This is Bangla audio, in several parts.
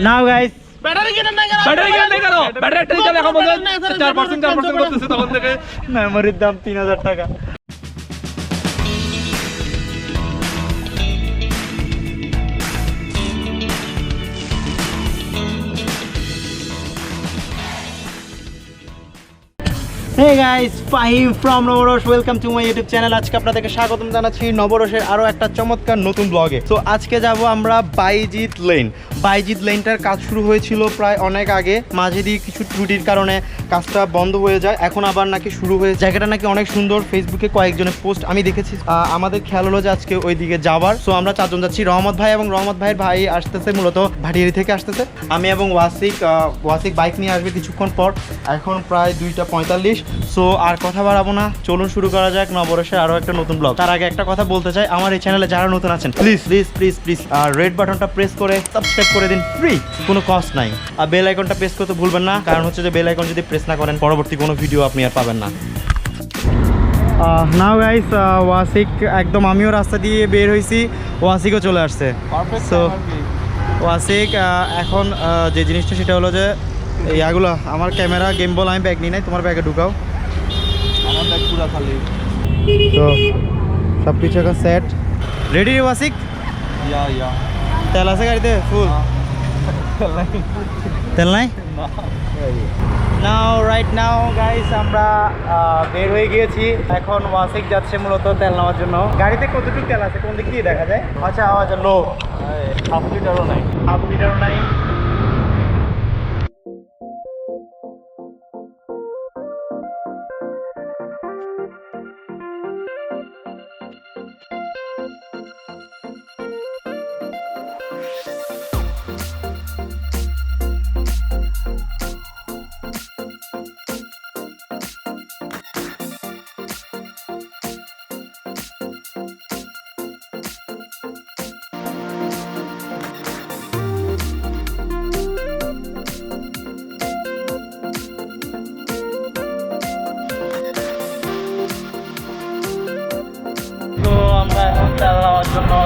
নাও গাইস ব্যাটারি কিনে না কেন? ব্যাটারি কিনে নেই কেন? ব্যাটারি বলছে চার পার্সেন্ট চার পার্সেন্ট করতেছে তখন থেকে। মেমোরির দাম তিন হাজার টাকা। Hey guys Fahim from Nabaras welcome to my YouTube channel আজকে আপনাদেরকে স্বাগতম জানাচ্ছি নবরসের আরও একটা চমৎকার নতুন ব্লগে তো আজকে যাব আমরা বাইজিৎ লেন বাইজিৎ লেনটার কাজ শুরু হয়েছিল প্রায় অনেক আগে। মাঝে দিয়ে কিছু ত্রুটির কারণে কাজটা বন্ধ হয়ে যায়। এখন আবার নাকি শুরু হয়ে জায়গাটা নাকি অনেক সুন্দর। ফেসবুকে কয়েকজনের পোস্ট আমি দেখেছি। আমাদের খেয়াল হলো যে আজকে ওই দিকে যাওয়ার। সো আমরা চারজন যাচ্ছি। রহমত ভাই এবং রহমত ভাইয়ের ভাই আসতেছে, মূলত ভাটিয়ারি থেকে আসতেছে। আমি এবং ওয়াসিক ওয়াসিক বাইক নিয়ে আসবে কিছুক্ষণ পর। এখন প্রায় দুইটা পঁয়তাল্লিশ। সো আর কথা বাড়াবো না। চলুন শুরু করা যাক নবরসের আরও একটা নতুন ব্লগ তার আগে একটা কথা বলতে চাই। আমার এই চ্যানেলে যারা নতুন আছেন প্লিজ প্লিজ প্লিজ প্লিজ আর রেড বাটনটা প্রেস করে সাবস্ক্রাইব করে দিন। ফ্রি কোনো কস্ট নাই। আর বেল আইকনটা প্রেস করতে ভুলবেন না। কারণ হচ্ছে যে বেল আইকন যদি প্রেস না করেন পরবর্তী কোনো ভিডিও আপনি আর পাবেন না। নাও গাইস ওয়াসিক একদম আমিও রাস্তা দিয়ে বের হয়েছি ওয়াসিকও চলে আসছে। সো ওয়াসিক এখন যে জিনিসটা সেটা হলো যে ইয়াগুলো আমার ক্যামেরা গেম বল আমি ব্যাগ নিই নাই তোমার ব্যাগে ঢুকাও। আমার ব্যাগ পুরো খালি। তো সব কিছু এখন সেট রেডি রে ওয়াসিক? ইয়া ইয়া তেল আছে গাড়িতে? ফুল তেল নাই? নাও রাইট নাও গাইস আমরা বের হয়ে গিয়েছি। এখন ওয়াসিক যাচ্ছে মূলত তেল নেওয়ার জন্য। গাড়িতে কতটুকু তেল আছে কোন দিক দিয়ে দেখা যায়? আচ্ছা আওয়াজ লো। হাফ লিটারও নাই। হাফ লিটারও নাই।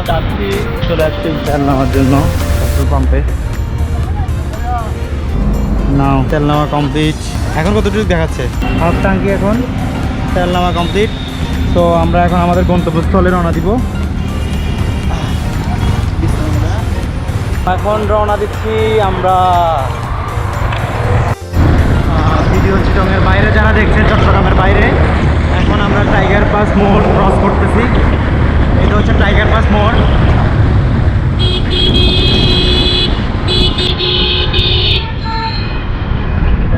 যাচ্ছি চলে আসছি তেল নেওয়ার জন্য পেট্রোল পাম্পে। নাও তেল নেওয়া কমপ্লিট এখন কতটুকু দেখাচ্ছে? হাফ ট্যাঙ্কি এখন। তেল নেওয়া কমপ্লিট তো আমরা এখন আমাদের গন্তব্যস্থলে রওনা দিব। এখন রওনা দিচ্ছি আমরা ভিডিও চিটংয়ের বাইরে। যারা দেখছেন চট্টগ্রামের বাইরে এখন আমরা টাইগার পাস মোড় ক্রস করতেছি। হচ্ছে টাইগার পাস মোড়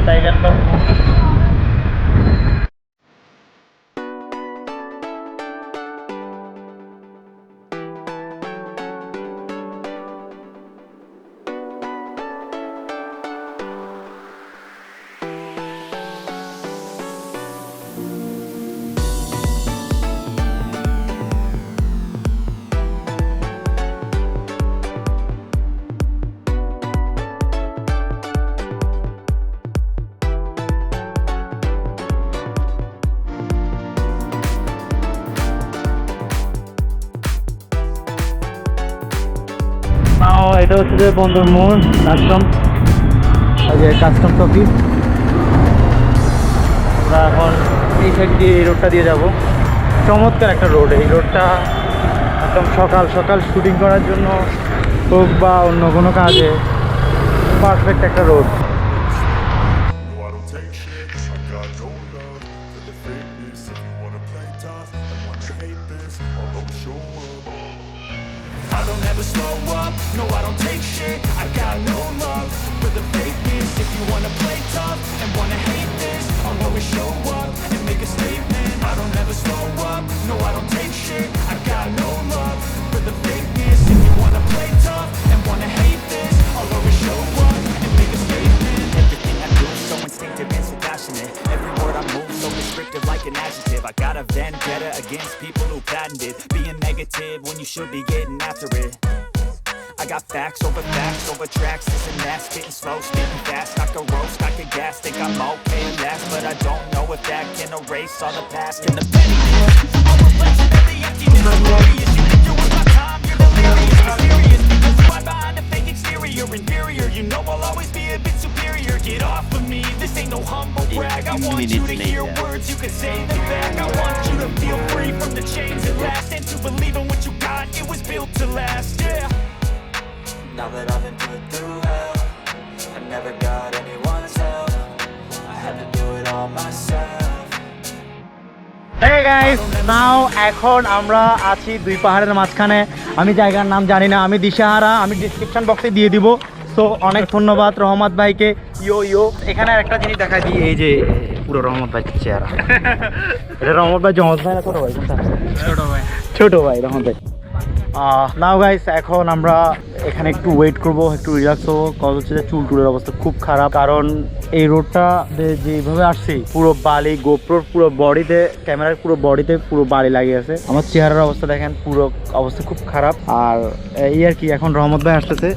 টাইগার পাস হচ্ছে যে বন্দর মোড় কাস্টম যে কাস্টম অফিস আমরা এখন এই সাইড দিয়ে এই রোডটা দিয়ে যাব। চমৎকার একটা রোড এই রোডটা একদম সকাল সকাল শুটিং করার জন্য হোক বা অন্য কোনো কাজে পারফেক্ট একটা road like an adjective I got a vendetta against people who patented Being negative when you should be getting after it I got facts over facts over tracks, this and that, spitting slow, spitting fast. I can roast, I can gas, think I'm okay at last, but I don't know if that can erase all the past and the pettiness. A reflection of the emptiness, you're worth you're delirious, you hide behind a fake exterior. inferior You know I'll always be a bit superior Get off of me, this ain't no humble brag I want you to hear words, you can say them back I want you to feel free from the chains at last And to believe in what you got, it was built to last, yeah Now that I've been put through hell I never got anyone's help I had to do it all myself hey guys now এখন আমরা আছি দুই পাহাড়ের মাঝখানে আমি জায়গার নাম জানি না আমি দিশাহারা আমি ডিসক্রিপশন বক্সে দিয়ে দিব সো অনেক ধন্যবাদ রহমত ভাইকে। ইয়ো ইয়ো। এখানে একটা জিনিস দেখা দিই এই যে পুরো রহমত ভাই চেহারা। এটা রহমত ভাই জমত ভাই ছোট ভাই? ছোট ভাই। ছোট ভাই রহমত ভাই। নাও গাইস এখন আমরা এখানে একটু ওয়েট করব একটু রিল্যাক্স হব। কজ হচ্ছে যে চুল টুলের অবস্থা খুব খারাপ। কারণ এই রোডটা যেভাবে আসছি পুরো বালি গোপ্রোর পুরো বডিতে ক্যামেরার পুরো বডিতে পুরো বালি লাগিয়ে আছে। আমার চেহারার অবস্থা দেখেন পুরো অবস্থা খুব খারাপ। আর এই আর কি এখন রহমত ভাই আসতেছে।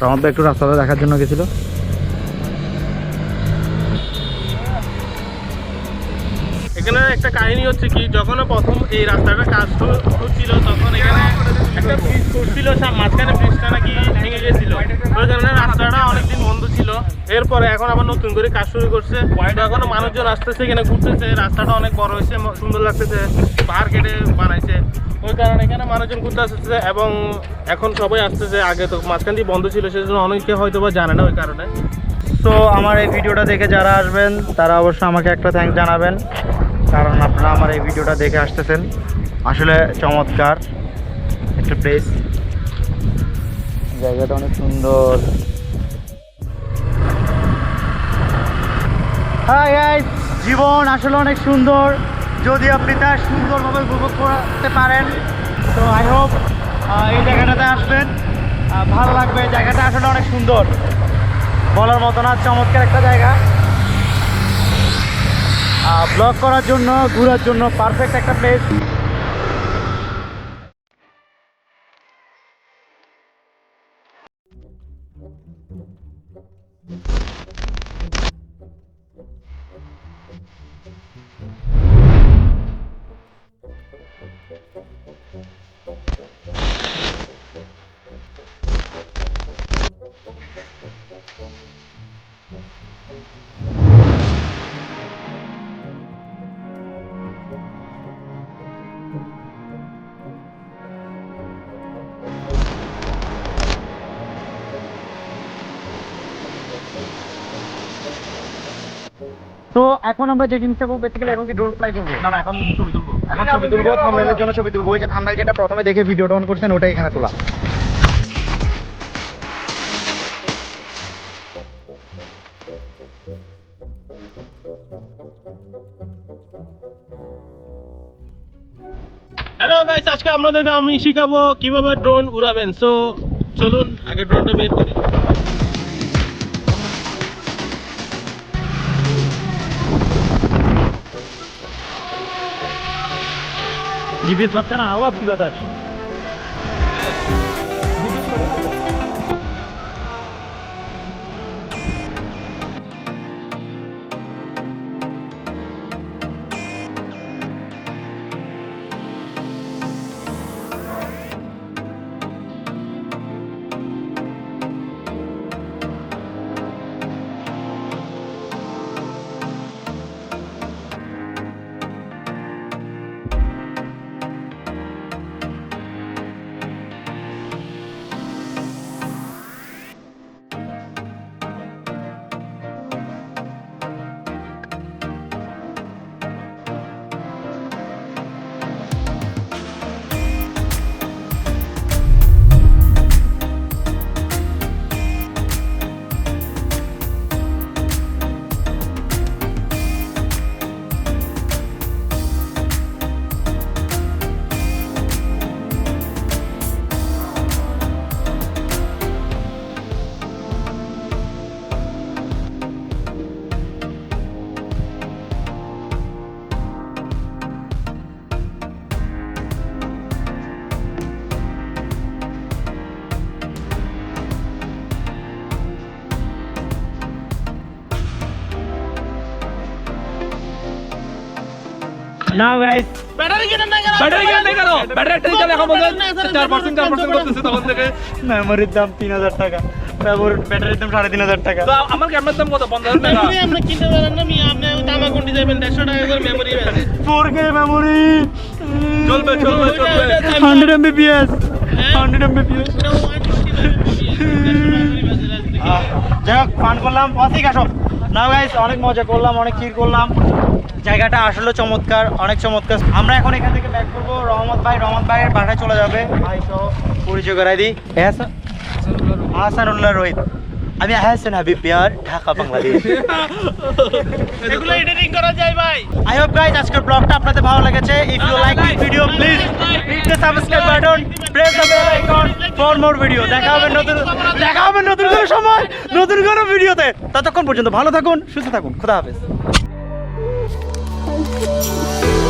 রহমত ভাই একটু রাস্তাটা দেখার জন্য গেছিল। এখানে একটা কাহিনী হচ্ছে কি যখন প্রথম এই রাস্তাটা কাজ হচ্ছিল তখন এখানে একটা ব্রিজ করছিল মাঝখানে ব্রিজটা নাকি ভেঙে গেছিল। ওই কারণে রাস্তাটা অনেকদিন বন্ধ ছিল। এরপরে এখন আবার নতুন করে কাজ শুরু করছে। তো এখনও মানুষজন আসতেছে, এখানে ঘুরতেছে। রাস্তাটা অনেক বড় হয়েছে সুন্দর লাগতেছে। পাহাড় কেটে বানাইছে। কারণে এখানে মানুষজন ঘুরতে আসতেছে এবং এখন সবাই আসতেছে আগে তো মাঝখান দিয়ে বন্ধ ছিল, সেজন্য অনেকে হয়তো বা জানে না ওই কারণে। সো আমার এই ভিডিওটা দেখে যারা আসবেন, তারা অবশ্যই আমাকে একটা থ্যাঙ্ক জানাবেন, কারণ আপনারা আমার এই ভিডিওটা দেখে আসতেছেন। আসলে চমৎকার, একটা প্লেস জায়গাটা অনেক সুন্দর। জীবন আসলে অনেক সুন্দর। যদি আপনি তা সুন্দরভাবে উপভোগ করতে পারেন, তো আই হোপ এই জায়গাটাতে আসবেন। ভালো লাগবে জায়গাটা আসলে অনেক সুন্দর। বলার মতো না, চমৎকার একটা জায়গা। ব্লগ করার জন্য, ঘোরার জন্য পারফেক্ট একটা প্লেস তো এখন আমরা যে জিনিসটা করব বেসিক্যালি এখন কি ড্রোন ফ্লাই করব? না না এখন ছবি তুলবো। এখন ছবি তুলবো থাম্বনেলের জন্য ছবি তুলবো। ওই যে থাম্বনেল যেটা প্রথমে দেখে ভিডিওটা অন করছেন ওটাই এখানে তোলা। হ্যালো গাইস আজকে আপনাদের আমি শিখাবো কীভাবে ড্রোন উড়াবেন। সো চলুন আগে ড্রোনটা বের করি। জিপিএস পাচ্ছে না আবার কি কথা নাও গাইস ব্যাটারি কেন নাই কেন ব্যাটারি কেন নাই কেন ব্যাটারি দিতে এখন বলতে 4% 4% করতেছে তখন থেকে। মেমোরির দাম তিন হাজার টাকা। ব্যাটারির দাম সাড়ে তিন হাজার টাকা। তো আমার ক্যামেরার দাম কত? পঞ্চাশ হাজার টাকা। মেমোরি আপনি কিনতে পারেন না মিয়া। আপনি তামাকুন্ডি যাবেন দেড়শো টাকা করে মেমোরি ফোর কে মেমোরি চলবে চলবে চলবে। হান্ড্রেড এমবিপিএস হান্ড্রেড এমবিপিএস যাই হোক ফান করলাম। অধিক আসো। না গাইস অনেক মজা করলাম অনেক চির করলাম। জায়গাটা আসলে চমৎকার অনেক চমৎকার। আমরা এখন এখান থেকে ব্যাক করব। রহমত ভাই রহমত ভাইয়ের বাসায় চলে যাবে। ভাই সহ পরিচয় করাই দিই। হাসানুল্লাহ রোহিত। আমি হাসান হাবিব বিহার ঢাকা বাংলাদেশ। এগুলো এডিটিং করা যায় ভাই। আই হোপ আজকের ব্লগটা আপনাদের ভালো লেগেছে। If you like this video please hit the subscribe button press the bell icon for more video দেখা হবে নতুন দেখা হবে নতুন কোনো সময় নতুন কোনো ভিডিওতে ততক্ষণ পর্যন্ত ভালো থাকুন সুস্থ থাকুন। খোদা হাফেজ। you.